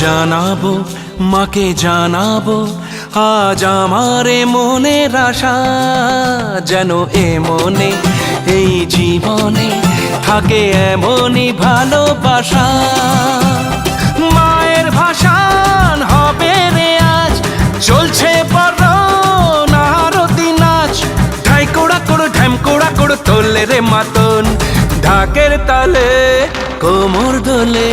জানাব, মাকে জানাব, আজ আমারে মনের আশা যেন এ মনে, এই জীবনে থাকে এমনই ভালোবাসা। মায়ের ভাষান হবে রে আজ, চলছে নারতি নাচ। ঢাই কোড়া কোড়ো, ঢ্যাম কোড়া কোড়ো, তোলে রে মাতন, ঢাকের তালে, কোমর দোলে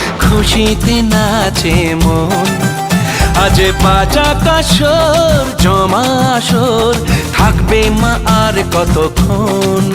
খুশিতে নাচে মন। আজ বাজা কাসর জমা আসর থাকবে মা আর কতক্ষণ?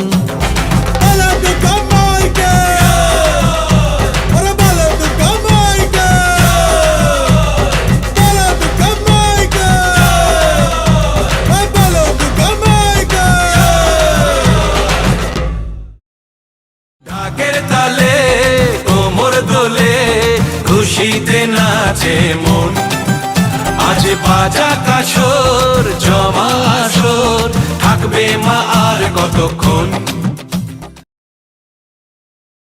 নাচে মন। আজ বাজা কাশোর জমা আসর। থাকবে মা আর কতক্ষণ?